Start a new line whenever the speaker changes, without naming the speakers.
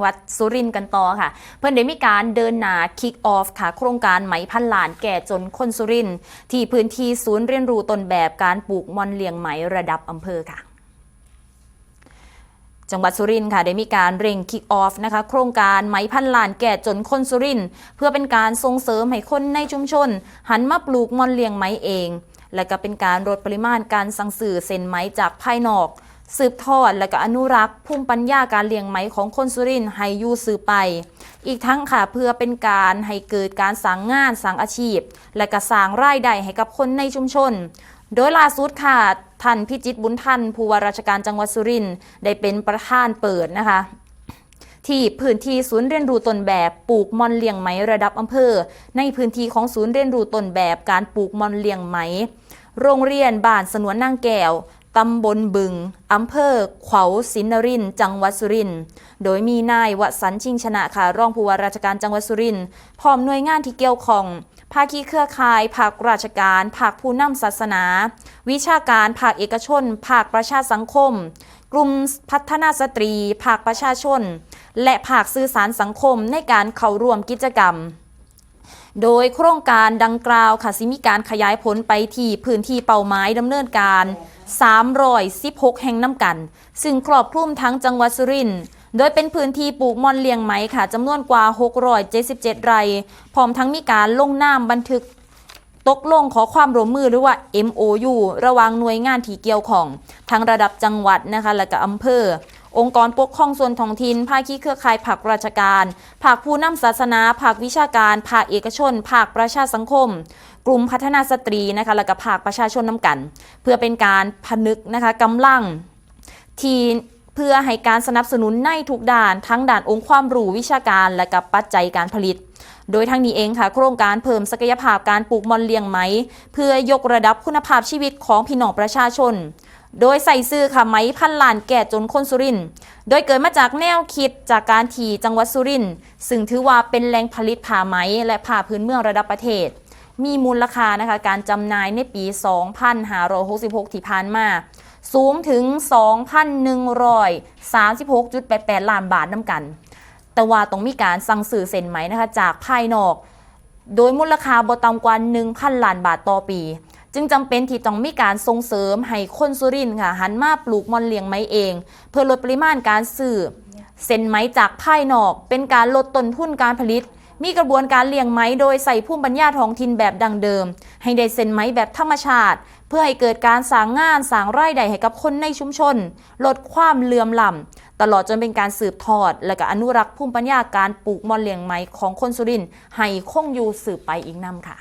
หวัดสุรินทร์กันต่อค่ะ เพื่อนได้มีการเดินหนาคิกออฟค่ะ โครงการไหมพันหลานแก่จนคนสุรินทร์ที่พื้นที่ศูนย์เรียนรู้ต้นแบบการปลูกมอนเลียงไหมระดับอำเภอค่ะจังหวัดสุรินทร์ค่ะได้มีการเร่งคิกออฟนะคะโครงการไหมพันล้านแก่จนคนสุรินทร์เพื่อเป็นการส่งเสริมให้คนในชุมชน หันมาปลูกมอนเลียงไหมเอง และก็เป็นการลดปริมาณการสั่งซื้อเส้นไหมจากภายนอก สืบทอดและก็อนุรักษ์ภูมิปัญญาการเลี้ยงไหมของคนสุรินทร์ให้อยู่สืบไป อีกทั้งค่ะเพื่อเป็นการให้เกิดการสร้างงานสร้างอาชีพ และก็สร้างรายได้ให้กับคนในชุมชน โดยล่าสุดค่ะท่านพิจิตรบุญทันผู้ว่าราชการจังหวัดสุรินทร์ได้เป็นประธานเปิดนะคะ ที่พื้นที่ศูนย์เรียนรู้ต้นแบบปลูกมอนเลี้ยงไหมระดับอำเภอ ในพื้นที่ของศูนย์เรียนรู้ต้นแบบการปลูกมอนเลี้ยงไหมโรงเรียนบ้านสนวนนางแก้ว ตำบลบึง อำเภอขวาวสินนรินทร์จังหวัดสุรินทร์ โดยมีนายวสันชิงชนะค่ะ รองผู้ว่าราชการจังหวัดสุรินทร์ พร้อมหน่วยงานที่เกี่ยวข้อง ภาคีเครือข่าย ภาคราชการ ภาคผู้นำศาสนา วิชาการ ภาคเอกชน ภาคประชาสังคม กลุ่มพัฒนาสตรี ภาคประชาชน และภาคสื่อสารสังคมในการเข้าร่วมกิจกรรมโดยโครงการดังกล่าวค่ะสิมีการขยายผลไปที่พื้นที่เป้าหมายดำเนินการ 316 แห่งน้ำกัน ซึ่งครอบคลุมทั้งจังหวัดสุรินทร์โดยเป็นพื้นที่ปลูกมอนเลียงไหมค่ะจำนวนกว่า 677 ไร่พร้อมทั้งมีการลงนามบันทึกตกลงขอความร่วมมือหรือว่า MOU ระหว่างหน่วยงานที่เกี่ยวของทั้งระดับจังหวัดนะคะและก็อำเภอ องค์กรปกครองส่วนท้องถิ่นภาคีเครือข่ายภาคราชการ ภาคผู้นำศาสนา ภาควิชาการ ภาคเอกชน ภาคประชาสังคม กลุ่มพัฒนาสตรีนะคะและก็ภาคประชาชนน้ากัน เพื่อเป็นการพนึกนะคะกำลังทีเพื่อให้การสนับสนุนในทุกด้านทั้งด้านองค์ความรู้วิชาการและกับปัจจัยการผลิต โดยทั้งนี้เองค่ะ โครงการเพิ่มศักยภาพการปลูกมอนเลียงไหม เพื่อยกระดับคุณภาพชีวิตของพี่น้องประชาชน โดยใส่ซื้อค่ะไหมพันล้านแก่จนคนสุรินโดยเกิดมาจากแนวคิดจากการที่จังหวัดสุรินทร์ซึ่งถือว่าเป็นแหล่งผลิตผ้าไหม และผ้าพื้นเมืองระดับประเทศ มีมูลค่านะคะการจำหน่ายในปี 2566 ที่ผ่านมาสูงถึง 2,136.88 ล้านบาทน้ำกัน แต่ว่าต้องมีการสั่งซื้อเซ็นไหมนะคะจากภายนอก โดยมูลค่าบ่ต่ำกว่า1,000 ล้านบาทต่อปี จึงจำเป็นที่ต้องมีการส่งเสริมให้คนสุรินทร์ค่ะหันมาปลูกมอนเลียงไหมเอง เพื่อลดปริมาณการซื้อเซ็นไหมจากภายนอก เป็นการลดต้นทุนการผลิต มีกระบวนการเลี้ยงไหมโดยใส่ภูมิปัญญาท้องถิ่นแบบดังเดิม ให้ได้เซ็นไหมแบบธรรมชาติ เพื่อให้เกิดการสร้างงานสร้างรายได้ให้กับคนในชุมชน ลดความเลื่อมล้ำตลอดจนเป็นการสืบทอด และก็อนุรักษ์ภูมิปัญญาการปลูกมอนเลียงไหมของคนสุรินทร์ให้คงอยู่สืบไปอีกนำค่ะ